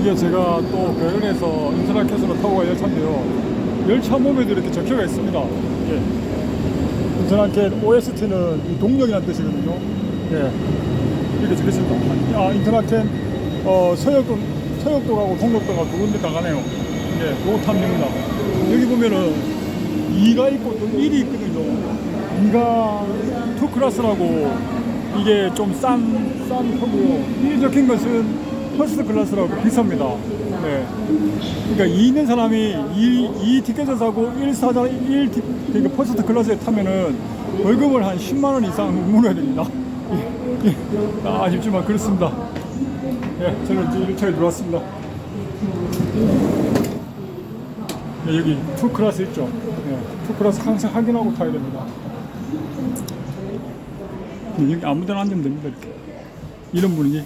이게 제가 또 배현에서 인터라켓으로 타고 갈 열차인데요. 열차 몸에도 이렇게 적혀가 있습니다. 예. 인터라켓 OST는 이 동력이라는 뜻이거든요. 예. 이렇게 적혀 있습니다. 아, 인터라켓 어, 서역도, 서역도하고 동력도가 두 군데 나가네요. 예, 요 탑입니다. 여기 보면은 2가 있고 또 1이 있거든요. 2가 투 클래스라고 이게 좀 싼, 싼 거고요. 1이 적힌 것은 퍼스트 클래스라고 비쌉니다. 네. 그러니까 2 있는 사람이 2, 2 티켓을 사고 1 사자, 1 티, 그러니까 퍼스트 클래스에 타면은 벌금을 한 10만 원 이상 물어야 됩니다. 예, 예. 아, 아쉽지만 그렇습니다. 예, 저는 이제 1차에 들어왔습니다. 네, 여기 투 클래스 있죠? 네, 투 클래스 항상 확인하고 타야 됩니다. 네, 여기 아무 데나 앉으면 됩니다, 이렇게. 이런 분위기.